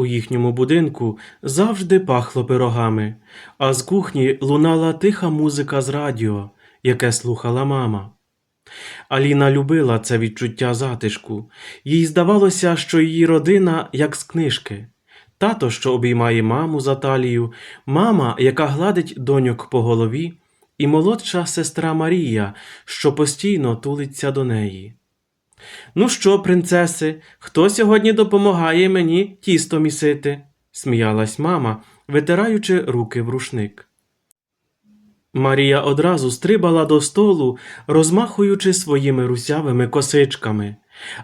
У їхньому будинку завжди пахло пирогами, а з кухні лунала тиха музика з радіо, яке слухала мама. Аліна любила це відчуття затишку. Їй здавалося, що її родина як з книжки. Тато, що обіймає маму за талію, мама, яка гладить доньок по голові, і молодша сестра Марія, що постійно тулиться до неї. Ну що, принцеси, хто сьогодні допомагає мені тісто місити? сміялась мама, витираючи руки в рушник. Марія одразу стрибала до столу, розмахуючи своїми русявими косичками,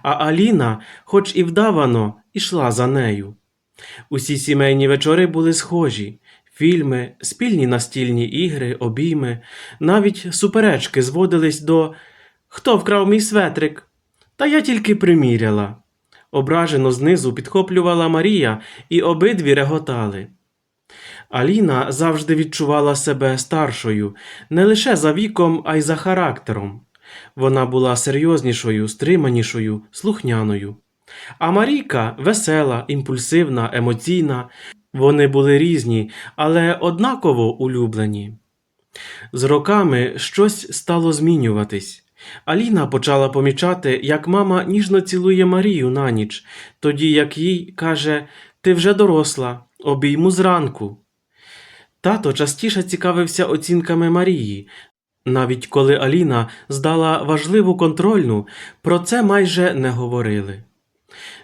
а Аліна, хоч і вдавано, ішла за нею. Усі сімейні вечори були схожі фільми, спільні настільні ігри, обійми, навіть суперечки зводились до Хто вкрав мій светрик? Та я тільки приміряла. Ображено знизу підхоплювала Марія, і обидві реготали. Аліна завжди відчувала себе старшою, не лише за віком, а й за характером. Вона була серйознішою, стриманішою, слухняною. А Марійка весела, імпульсивна, емоційна. Вони були різні, але однаково улюблені. З роками щось стало змінюватись. Аліна почала помічати, як мама ніжно цілує Марію на ніч, тоді як їй каже Ти вже доросла, обійму зранку. Тато частіше цікавився оцінками Марії. Навіть коли Аліна здала важливу контрольну, про це майже не говорили.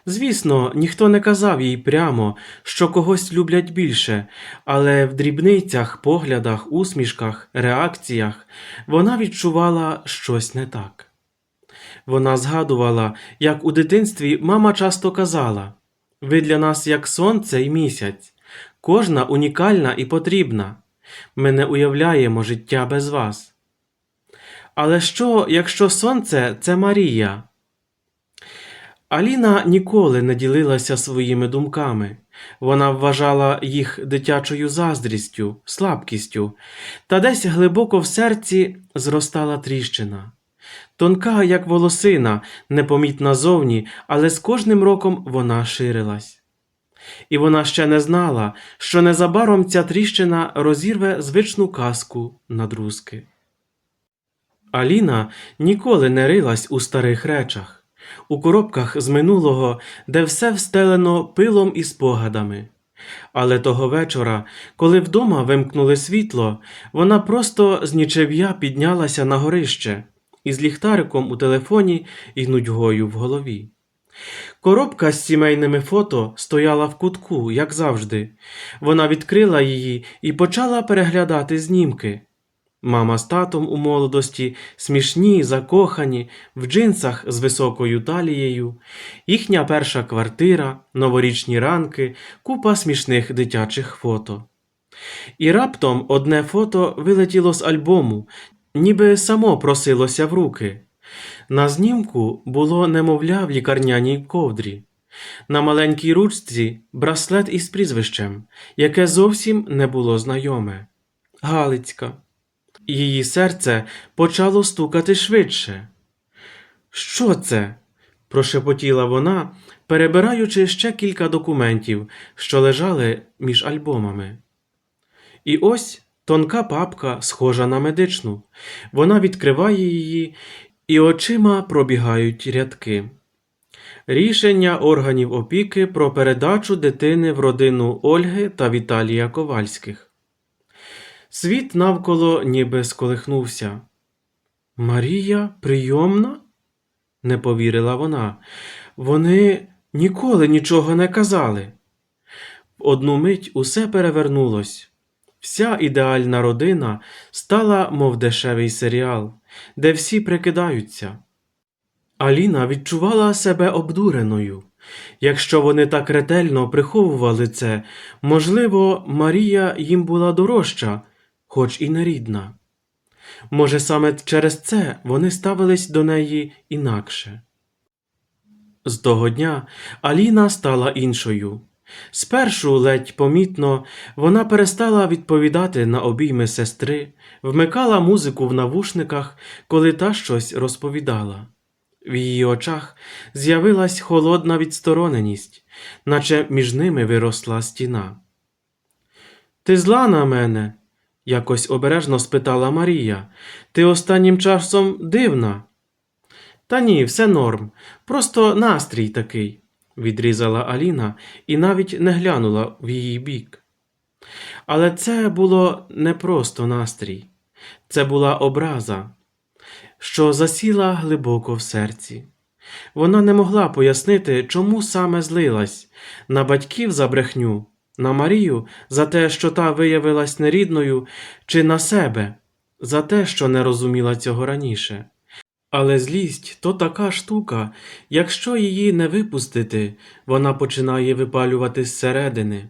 Звісно, ніхто не казав їй прямо, що когось люблять більше, але в дрібницях, поглядах, усмішках, реакціях вона відчувала щось не так. Вона згадувала, як у дитинстві мама часто казала Ви для нас як сонце і місяць, кожна унікальна і потрібна. Ми не уявляємо життя без вас. Але що, якщо сонце це Марія? Аліна ніколи не ділилася своїми думками. Вона вважала їх дитячою заздрістю, слабкістю, та десь глибоко в серці зростала тріщина. Тонка, як волосина, непомітна зовні, але з кожним роком вона ширилась. І вона ще не знала, що незабаром ця тріщина розірве звичну казку на друзки. Аліна ніколи не рилась у старих речах у коробках з минулого, де все встелено пилом і спогадами. Але того вечора, коли вдома вимкнули світло, вона просто з нічев'я піднялася на горище із ліхтариком у телефоні і нудьгою в голові. Коробка з сімейними фото стояла в кутку, як завжди. Вона відкрила її і почала переглядати знімки. Мама з татом у молодості, смішні, закохані, в джинсах з високою талією, їхня перша квартира, новорічні ранки, купа смішних дитячих фото. І раптом одне фото вилетіло з альбому, ніби само просилося в руки. На знімку було немовля в лікарняній ковдрі. На маленькій ручці браслет із прізвищем, яке зовсім не було знайоме. Галицька. Її серце почало стукати швидше. Що це? прошепотіла вона, перебираючи ще кілька документів, що лежали між альбомами. І ось тонка папка, схожа на медичну. Вона відкриває її, і очима пробігають рядки. Рішення органів опіки про передачу дитини в родину Ольги та Віталія Ковальських. Світ навколо ніби сколихнувся. Марія прийомна? не повірила вона. Вони ніколи нічого не казали. В одну мить усе перевернулось. Вся ідеальна родина стала, мов дешевий серіал, де всі прикидаються. Аліна відчувала себе обдуреною. Якщо вони так ретельно приховували це, можливо, Марія їм була дорожча хоч і не рідна. Може, саме через це вони ставились до неї інакше. З того дня Аліна стала іншою. Спершу, ледь помітно, вона перестала відповідати на обійми сестри, вмикала музику в навушниках, коли та щось розповідала. В її очах з'явилась холодна відстороненість, наче між ними виросла стіна. Ти зла на мене? Якось обережно спитала Марія. Ти останнім часом дивна. Та ні, все норм, просто настрій такий, відрізала Аліна і навіть не глянула в її бік. Але це було не просто настрій, це була образа, що засіла глибоко в серці. Вона не могла пояснити, чому саме злилась на батьків за брехню, на Марію за те, що та виявилась нерідною, чи на себе за те, що не розуміла цього раніше. Але злість то така штука, якщо її не випустити, вона починає випалювати зсередини.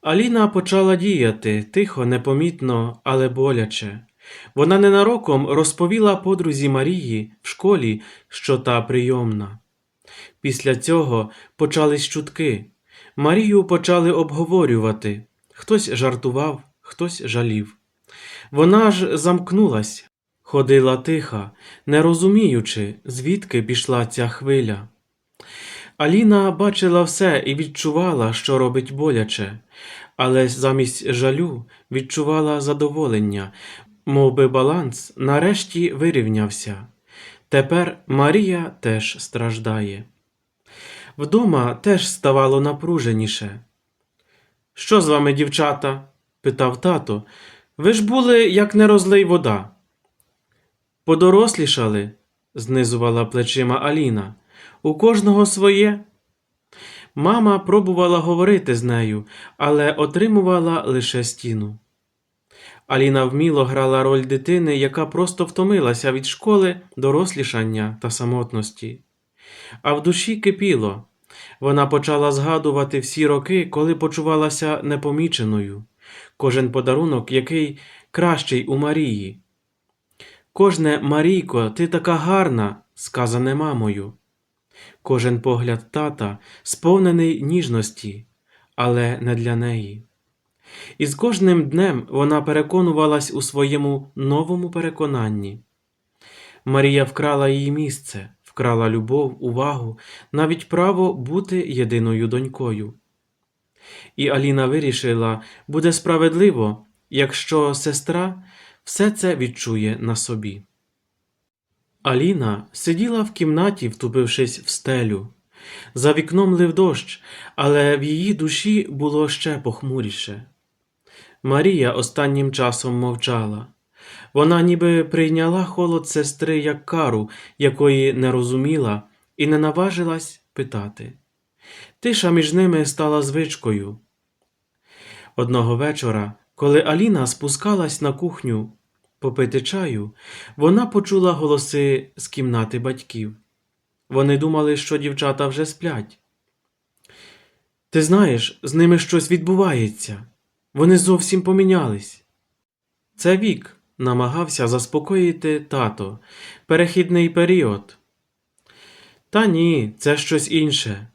Аліна почала діяти тихо, непомітно, але боляче. Вона ненароком розповіла подрузі Марії в школі, що та прийомна. Після цього почались чутки. Марію почали обговорювати. Хтось жартував, хтось жалів. Вона ж замкнулась, ходила тиха, не розуміючи, звідки пішла ця хвиля. Аліна бачила все і відчувала, що робить боляче, але замість жалю відчувала задоволення, мов би баланс нарешті вирівнявся. Тепер Марія теж страждає. Вдома теж ставало напруженіше. Що з вами, дівчата? питав тато. Ви ж були, як не розлий вода. Подорослішали, знизувала плечима Аліна. У кожного своє. Мама пробувала говорити з нею, але отримувала лише стіну. Аліна вміло грала роль дитини, яка просто втомилася від школи, дорослішання та самотності. А в душі кипіло. Вона почала згадувати всі роки, коли почувалася непоміченою, кожен подарунок, який кращий у Марії. Кожне Марійко, ти така гарна, сказане мамою. Кожен погляд тата сповнений ніжності, але не для неї. І з кожним днем вона переконувалась у своєму новому переконанні. Марія вкрала її місце, вкрала любов, увагу, навіть право бути єдиною донькою. І Аліна вирішила, буде справедливо, якщо сестра все це відчує на собі. Аліна сиділа в кімнаті, втупившись в стелю. За вікном лив дощ, але в її душі було ще похмуріше. Марія останнім часом мовчала. Вона ніби прийняла холод сестри як кару, якої не розуміла, і не наважилась питати. Тиша між ними стала звичкою. Одного вечора, коли Аліна спускалась на кухню попити чаю, вона почула голоси з кімнати батьків. Вони думали, що дівчата вже сплять. Ти знаєш, з ними щось відбувається. Вони зовсім помінялись. Це вік, намагався заспокоїти тато, перехідний період. Та ні, це щось інше.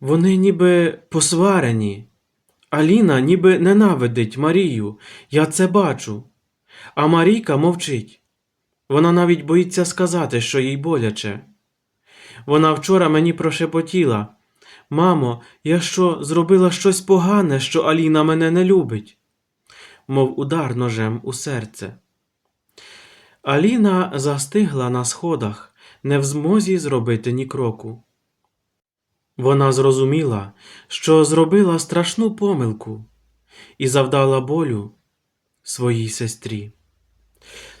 Вони ніби посварені. Аліна ніби ненавидить Марію, я це бачу. А Марійка мовчить. Вона навіть боїться сказати, що їй боляче. Вона вчора мені прошепотіла Мамо, я що зробила щось погане, що Аліна мене не любить, мов удар ножем у серце. Аліна застигла на сходах, не в змозі зробити ні кроку. Вона зрозуміла, що зробила страшну помилку і завдала болю своїй сестрі.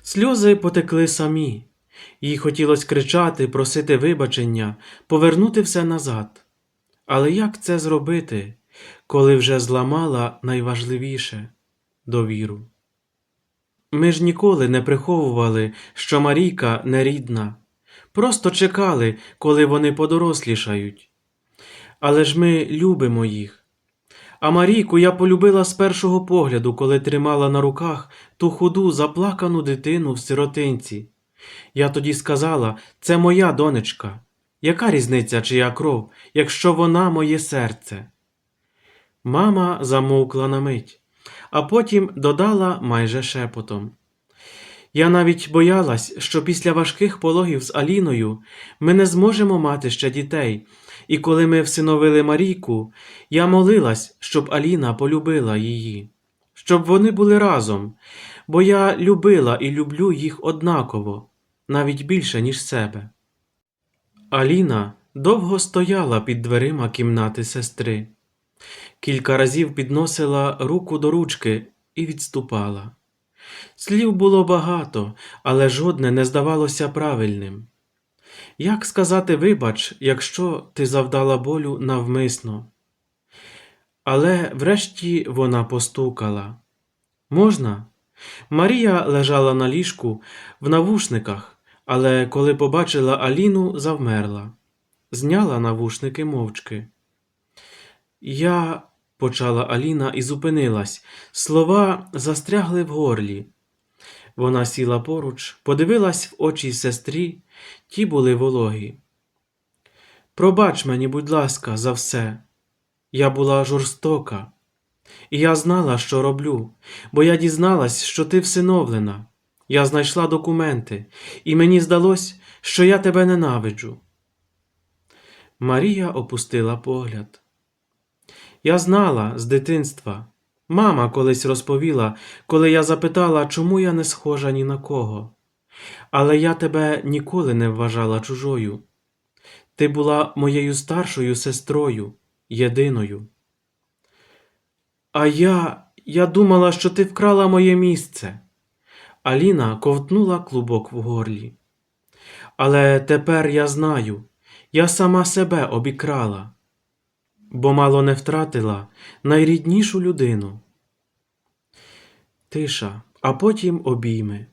Сльози потекли самі, їй хотілося кричати, просити вибачення, повернути все назад. Але як це зробити, коли вже зламала найважливіше довіру? Ми ж ніколи не приховували, що Марійка нерідна, просто чекали, коли вони подорослішають. Але ж ми любимо їх. А Марійку я полюбила з першого погляду, коли тримала на руках ту худу заплакану дитину в сиротинці. Я тоді сказала, це моя донечка. Яка різниця, чия кров, якщо вона моє серце? Мама замовкла на мить, а потім додала майже шепотом. Я навіть боялась, що після важких пологів з Аліною ми не зможемо мати ще дітей, і коли ми всиновили Марійку, я молилась, щоб Аліна полюбила її, щоб вони були разом, бо я любила і люблю їх однаково, навіть більше, ніж себе. Аліна довго стояла під дверима кімнати сестри. Кілька разів підносила руку до ручки і відступала. Слів було багато, але жодне не здавалося правильним. Як сказати вибач, якщо ти завдала болю навмисно? Але врешті вона постукала. Можна? Марія лежала на ліжку в навушниках, але коли побачила Аліну, завмерла. Зняла навушники мовчки. Я, почала Аліна і зупинилась. Слова застрягли в горлі. Вона сіла поруч, подивилась в очі сестрі, ті були вологі. Пробач мені, будь ласка, за все. Я була жорстока, і я знала, що роблю, бо я дізналась, що ти всиновлена. Я знайшла документи, і мені здалось, що я тебе ненавиджу. Марія опустила погляд. Я знала з дитинства. Мама колись розповіла, коли я запитала, чому я не схожа ні на кого. Але я тебе ніколи не вважала чужою. Ти була моєю старшою сестрою, єдиною. А я, я думала, що ти вкрала моє місце. Аліна ковтнула клубок в горлі. Але тепер я знаю, я сама себе обікрала, бо мало не втратила найріднішу людину. Тиша, а потім обійми.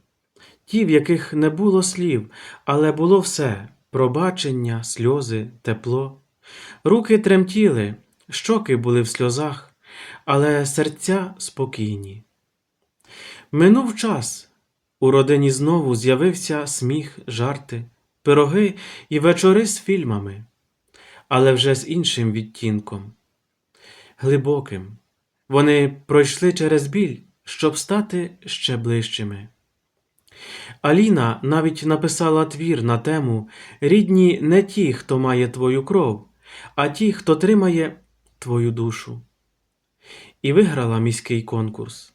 Ті, в яких не було слів, але було все пробачення, сльози, тепло. Руки тремтіли, щоки були в сльозах, але серця спокійні. Минув час. У родині знову з'явився сміх, жарти, пироги і вечори з фільмами, але вже з іншим відтінком, глибоким. Вони пройшли через біль, щоб стати ще ближчими. Аліна навіть написала твір на тему Рідні не ті, хто має твою кров, а ті, хто тримає твою душу. І виграла міський конкурс.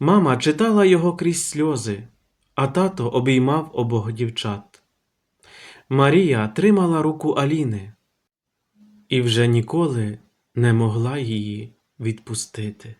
Мама читала його крізь сльози, а тато обіймав обох дівчат. Марія тримала руку Аліни і вже ніколи не могла її відпустити.